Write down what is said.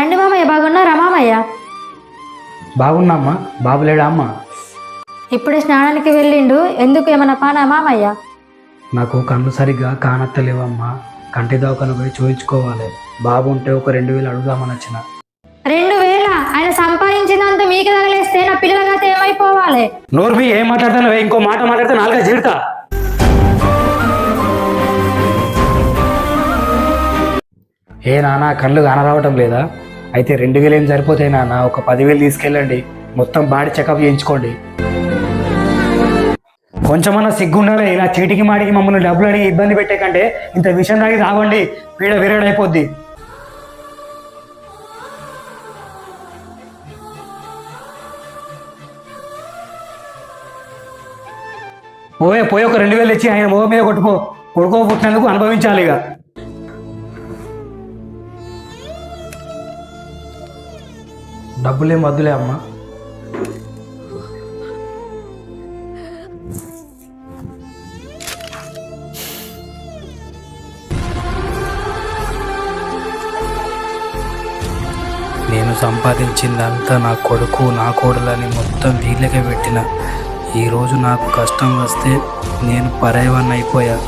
రండి మామయ్య బాగున్నారా మామయ్య? బాగున్నామ్మా బాబు లేడా అమ్మా? ఇప్పుడే స్నానానికి వెళ్ళిండు ఎందుకు ఏమైనా పానా మామయ్య? నాకు కళ్ళు సరిగ్గా కానత్తలేవమ్మా. కంటి దవాఖాన పోయి చూయించుకోవాలి. బాబు ఉంటే ఒక రెండు వేలు అడుగుదామని వచ్చిన. రెండు వేల? ఆయన సంపాదించినంత మీకు తగిలేస్తే నా పిల్లల గత ఏమైపోవాలి? నోర్మి ఏం మాట్లాడతాను ఇంకో మాట మాట్లాడితే నాలుగా జీడతా ఏ నాన్న కళ్ళు కానరావటం లేదా? అయితే రెండు వేలు ఏం సరిపోతాయి నాన్న. ఒక పదివేలు తీసుకెళ్ళండి. మొత్తం బాడీ చెకప్ చేయించుకోండి. కొంచెమన్నా సిగ్గుండాలి. ఇలా చీటికి మాటికి మమ్మల్ని డబ్బులు అడిగి ఇబ్బంది పెట్టే కంటే ఇంత విషయం దాగి తాగండి. పీడ విరడైపోద్ది పోయే పోయి ఒక రెండు వేలు ఇచ్చి ఆయన మొగ మీద కొట్టుకో. కొడుకో పుట్టినందుకు అనుభవించాలి ఇక డబ్బులేం వద్దులే అమ్మా. నేను సంపాదించిందంతా నా కొడుకు నా కోడలని మొత్తం వీళ్ళకే పెట్టిన. ఈరోజు నాకు కష్టం వస్తే నేను పరాయవాన్ని అయిపోయా.